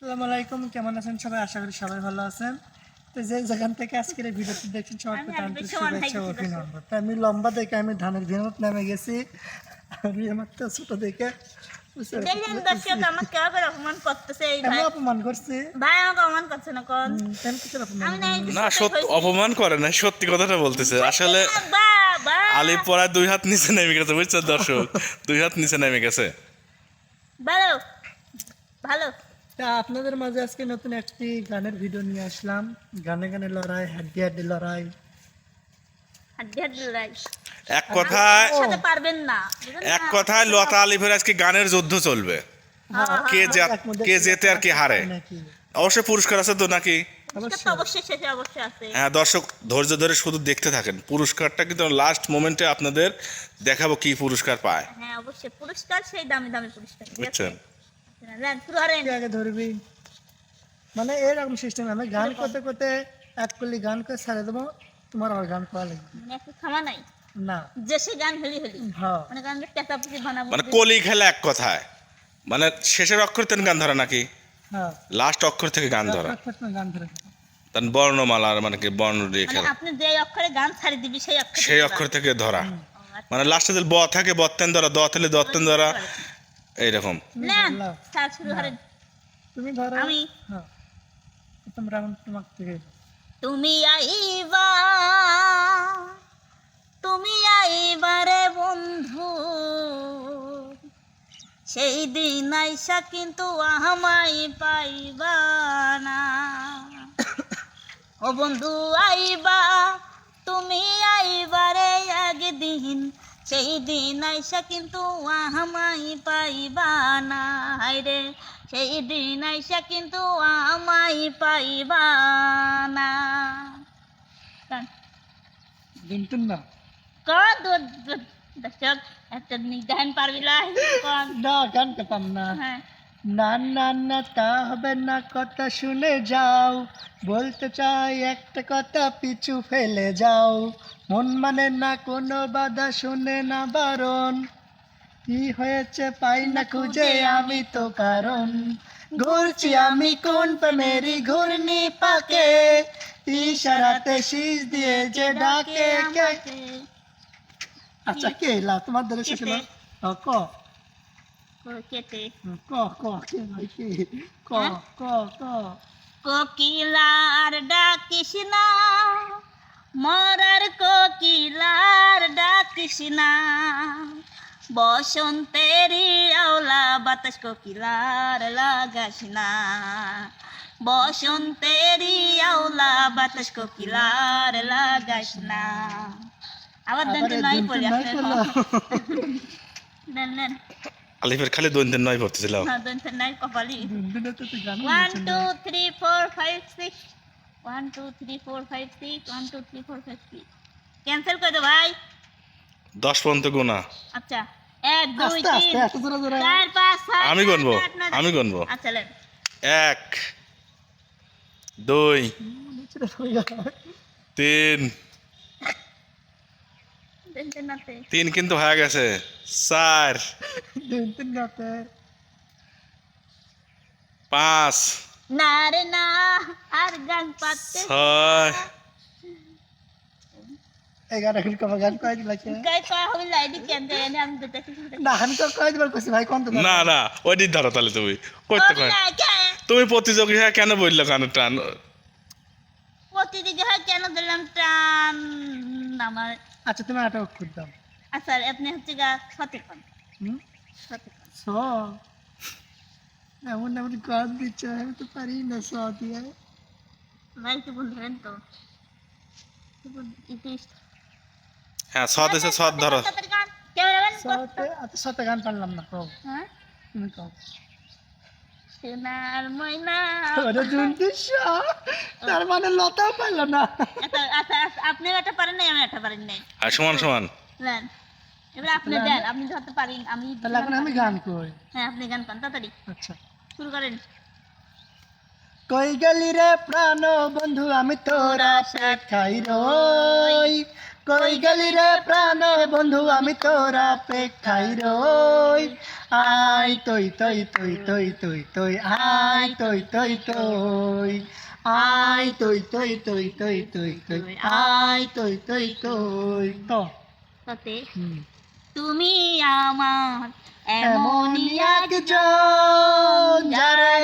আসসালামু আলাইকুম কেমন আছেন সবাই? আশা করি সবাই ভালো আছেন। তো যে যেখান থেকে আজকের এই ভিডিওটি দেখছেন প্রতি আন্তরিক শুভেচ্ছা। অভিনন্দন। তো আমি লম্বা দেখে আমি ধানের ভিনত নামে গেছি। আমি আমার তো ছোট দেখে অপমান করতেছে এই অপমান করছি? ভাই অপমান করছে না সত্যি অপমান করে না সত্যি কথাটা বলতেছে। আসলে পড়ায় দুই হাত নিচে নেমে গেছে বুঝছ দর্শক? দুই হাত নিচে নেমে গেছে। ভালো ভালো। তা আপনাদের মাঝে আজকে নতুন একটি গানের ভিডিও নিয়ে আসলাম। গানে গানে লড়াই হাড্ডি হাড্ডি লড়াই। হাড্ডি হাড্ডি লড়াই। এক কথায় পারবেন না। এক কথায় লতা আলিফের আজকে গানের যুদ্ধ চলবে। কে কে জেতে আর কে হারে? অবশ্যই পুরস্কার আছে তো নাকি? অবশ্যই। শেষে অবশ্যই আছে। হ্যাঁ দর্শক ধৈর্য ধরে শুধু দেখতে থাকেন। পুরস্কারটা কিন্তু লাস্ট মোমেন্টে আপনাদের দেখাবো কি পুরস্কার পায়। হ্যাঁ অবশ্যই। পুরস্কার সেই দামি দামি পুরস্কার বুঝছেন? আগে ধরবি? মানে এরকম সিস্টেম আমি গান করতে করতে এক কলি গান করে ছেড়ে দেবো তোমার আর গান করা লাগবে। মানে থামা নাই? না। যে সে গান হেলি হেলি। হ্যাঁ। মানে গানটা পেঁচাপুচি বানাবো। মানে কলি খেলা এক কথায়। মানে শেষের অক্ষর থেকে গান ধরা নাকি? হ্যাঁ। লাস্ট অক্ষর থেকে গান ধরা। গান ধরে। তার বর্ণমালার মানে কি বর্ণ দিয়ে মানে খেলা। আপনি যে অক্ষরে গান ছাড়ি দিবি সেই অক্ষরে সেই অক্ষর থেকে ধরা। মানে লাস্টে যদি ব থাকে বত্তেন ধরা দ থাকলে দত্তেন ধরা। এইরকম। শুরু করেন। তুমি ধরো। আমি হ্যাঁ তোমরা এখন তোমাকে থেকে। তুমি আইবা। তুমি আইবারে বন্ধু। সেই দিন আইসা কিন্তু আমাই পাইবা না। ও বন্ধু আইবা। তুমি আইবারে একদিন সেই দিন আইসা কিন্তু আমাই পাইবা না হায়রে সেই দিন আইসা কিন্তু আমাই পাইবা না। না কত দর্শক একটা গান পারবিলা। না গান পেতাম না হ্যাঁ না না না তা হবে না কথা শুনে যাও। বলতে চাই একটা কথা পিছু ফেলে যাও। মন মানে না কোনো বাধা শুনে না বারণ। কি হয়েছে পাই না খুঁজে আমি তো কারণ। ঘুরছি আমি কোন মেরি ঘূর্ণি পাকে? ইশারাতে শীষ দিয়ে যে ডাকে আচ্ছা কে এলা? তোমার ধরে শেষ হলো ক? কেটে ক ক কে ভাই ক ক ক কোকিলার ডাকিস না মরার কোকিলার ডাকিস না বসন্তেরই আওলা বাতাস কোকিলার লাগাস না বসন্তেরই আওলা বাতাস কোকিলার লাগাস না আবার এই নাই পড়ে নাই করল। আলিফের খালি দৈন্যের নয় হ্যাঁ দন্ত কপালি। দিনটুনে তো তুই গান one two three four five six one two three four five six one two three four five six cancel করে দো ভাই? দশ পর্যন্ত গোনা আচ্ছা এক দুই আস্তে আস্তে তিন এত জোরে জোরে। চার পাঁচ ছয় আমি নয়, আমি। গুনবো। আচ্ছা লেন। এক দুই তিন তিন কিন্তু হয়ে গেছে। চার। পাঁচ। না রে না আর গান পাচ্ছে ছয়। গান এখন কবে গান কয়ে দিলা কে? গাই কয় হবে লাইডি কেন আমি তো দেখি না আমি তো কয়ে দিবার কইছি ভাই কোন তো না না ওই দিক ধরো তাহলে তুমি। তুমি প্রতিযোগী হয়ে কেন বলল গানের টান প্রতিদিকে হয় কেন দিলাম টান? আমার আচ্ছা তুমি একটা অক্ষর দাও। আচ্ছা আপনি হচ্ছে গা সঠিক হন হুম? সঠিক হন। স? এমন এমন গান দিচ্ছে আমি তো পারি না স দিয়ে। ভাই একটু বলবেন তো? একটু বল- একটু হ্যাঁ সৎ এসে সৎ ধরো। তাড়াতাড়ি গান। ক্যামেরাম্যান সতে আচ্ছা সতে গান পারলাম না কও। হ্যাঁ? তুমি কও। সোনার ময়না। ওটা জুনটি তার মানে লতাও পারল না। আচ্ছা আচ্ছা আচ্ছা, আপনি এটা পারেন নাই আমি এটা পারেন নাই। আর সমান সমান। নেন। এবার আপনি দেন আপনি ধরতে পারেন আমি তাহলে এখন আমি গান কই হ্যাঁ আপনি গান তাড়াতাড়ি। আচ্ছা। শুরু করেন। কই গেলি রে প্রাণ বন্ধু আমি তোরা সাথ খাই রই। কই গেলি রে প্রাণ বন্ধু আমি তোরা অপেক্ষাই রই আই তৈ তৈ তৈ তৈ তৈ তৈ আই তৈ তৈ তৈ আই তৈ তৈ তৈ তৈ তৈ তৈ আই তৈ তৈ তৈ তো। তুমি আমার এমনই একজন যারে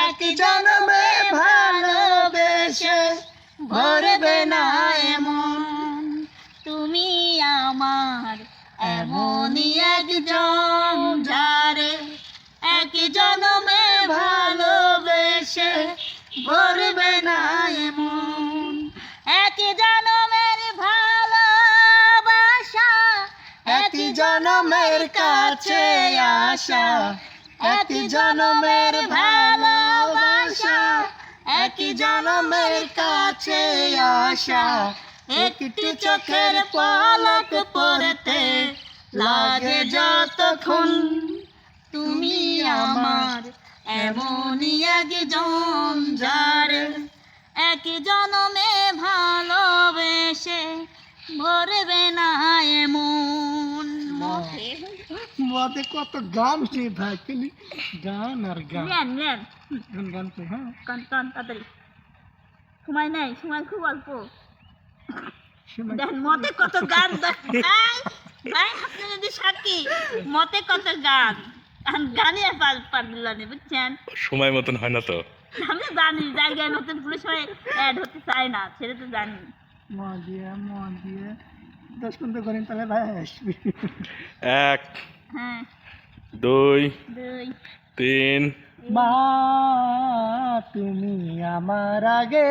এক জন্মে ভালোবেসে ভরবে না এমন আমার এমনই একজন যারে এক জন্মে ভালোবেসে ভরবে না এমন। এক জন্মের ভালোবাসা, এক জনমের কাছে আসা, এক জনমের ভালোবাসা, এক জনমের কাছে আসা। একটি চোখের পলক পড়তে লাগে যতক্ষণ। তুমি আমার এমনই একজন যার এক জনমে ভালোবেসে ভরবে না এমন। মতে। কত গান রে ভাই খালি গান আর গান। নেন গান গান তো হ্যাঁ। কান কান তাড়াতাড়ি। সময় নেই সময় খুব অল্প। দেন মতে কত গান এই, আপনি যদি সাক্ষী মতে কত গান। আর গানে পারল না বুঝছেন? সময় মতন হয় না তো। আমি জানি জায়গায় নতুন পুলিশ হয়ে অ্যাড হতে চায় না সেটা তো জানি। ম দিয়ে ম দিয়ে। দশ পনেরো করেন তাহলে ভাই আসবি। এক হ্যাঁ। দুই দুই। তিন। মা তুমি আমার আগে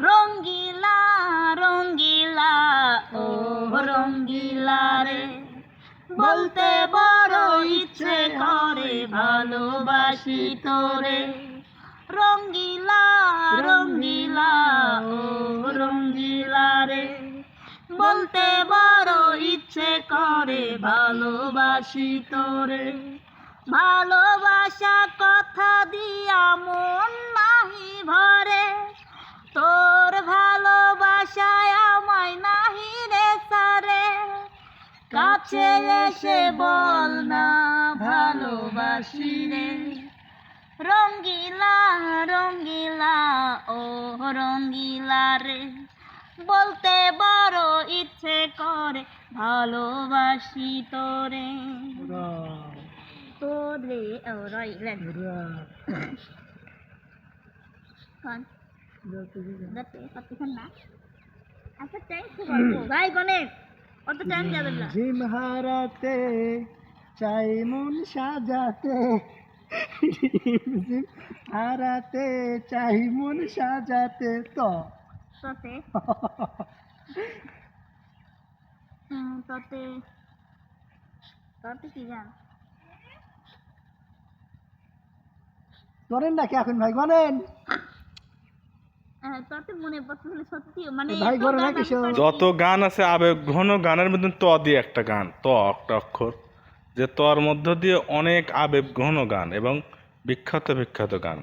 রঙ্গিলা রঙ্গিলা, ও রঙ্গিলা রে। বলতে বড় ইচ্ছে করে, ভালোবাসি তোরে। রঙ্গিলা রঙ্গিলা, ও রঙ্গিলা রে। বলতে বড় ইচ্ছে করে, ভালোবাসি তোরে। ভালোবাসা কথা দিয়া মন নাহি ভরে। তোর ভালোবাসায় আমায় নাহি রে সারে। কাছে এসে বল না ভালোবাসি রে। রঙ্গিলা রঙ্গিলা ও রঙ্গিলা রে। বলতে বড় ইচ্ছে করে ভালোবাসি তোরে। র তোরে ও রইলেন কতক্ষণ না আচ্ছা টাইম খুব অল্প ভাই গণেশ অত টাইম যাবে না ঝিম হারাতে চাই মন সাজাতে হারাতে চাই মন সাজাতে তো তাতে হুম, তাতে তাতে কি জান করেন নাকি এখন ভাই গণনা গান আমি কিসব? পারি। যত গান আছে আবেগ ঘন গানের মধ্যে ত দিয়ে একটা গান ত একটা অক্ষর যে তর মধ্য দিয়ে অনেক আবেগ ঘন গান এবং বিখ্যাত বিখ্যাত গান।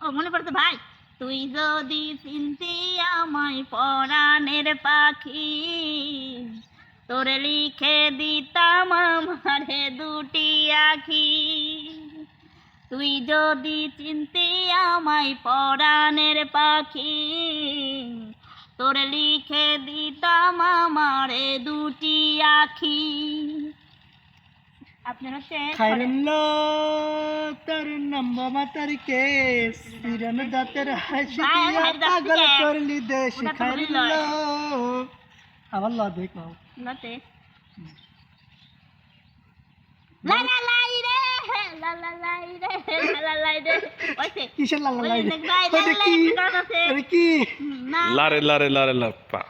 ও মনে পড়ছে ভাই? তুই যদি চিনতি আমায় পরাণের পাখি তোরে লিখে দিতাম আমারে দুটি আখি। তুই যদি চিনতি আমায় পরাণের পাখি তোরে লিখে দিতাম আমারে দুটি আখি। আপনার হচ্ছে খাইরুল্ল তার নম্বমা তার কেস। সিরন দাতের হাসি দিয়া পাগল করলি দেশ। ওটা তো খাইরুল্ল বলিলই। আবার ল। দেখো লতে লা লা লা। কিসের লাল লাই যে দেখ ভাই, ওটা কি লাই একটা গান আছে। আরে কি লারে লারে লারে লাপ্পা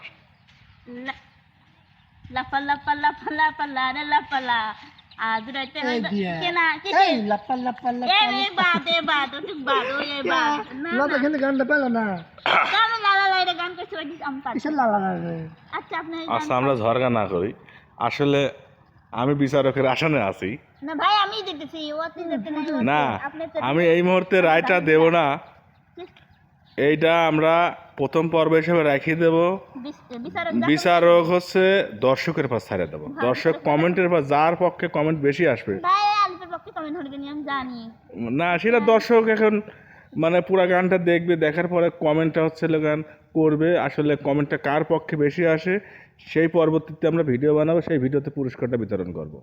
লাপা লাপা লাপা লাপা লারে লাপা লা আজ রাইতে কেনা এই কিসে লাপ্পা লাপ্পা এ বাদ এ বাদ ও বাদ ও এ বাদ না লতা কিন্তু গানটা পেল না কেন লালা লাইরে গান করছে আমি কিসের লালা না আচ্ছা আপনি আচ্ছা আমরা ঝরগা না করি আসলে আমি বিচারকের আসনে আছি। না ভাই আমি না আমি এই মুহূর্তে রায়টা দেব না। এইটা আমরা প্রথম পর্ব হিসেবে রাখিয়ে দেব। বিচারক হচ্ছে দর্শকের পাশ ছাড়ে দেবো। দর্শক কমেন্টের পাশ যার পক্ষে কমেন্ট বেশি আসবে। না সেটা দর্শক এখন মানে পুরা গানটা দেখবে দেখার পরে কমেন্টটা হচ্ছে গান করবে আসলে কমেন্টটা কার পক্ষে বেশি আসে সেই পরবর্তীতে আমরা ভিডিও বানাবো সেই ভিডিওতে পুরস্কারটা বিতরণ করব।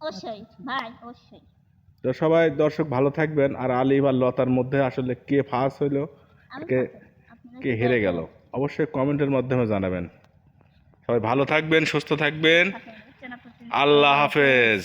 অবশ্যই ভাই অবশ্যই। তো সবাই দর্শক ভালো থাকবেন আর আলী বা লতার মধ্যে আসলে কে ফার্স্ট হইল কে কে হেরে গেল অবশ্যই কমেন্টের মাধ্যমে জানাবেন। সবাই ভালো থাকবেন সুস্থ থাকবেন আল্লাহ হাফেজ।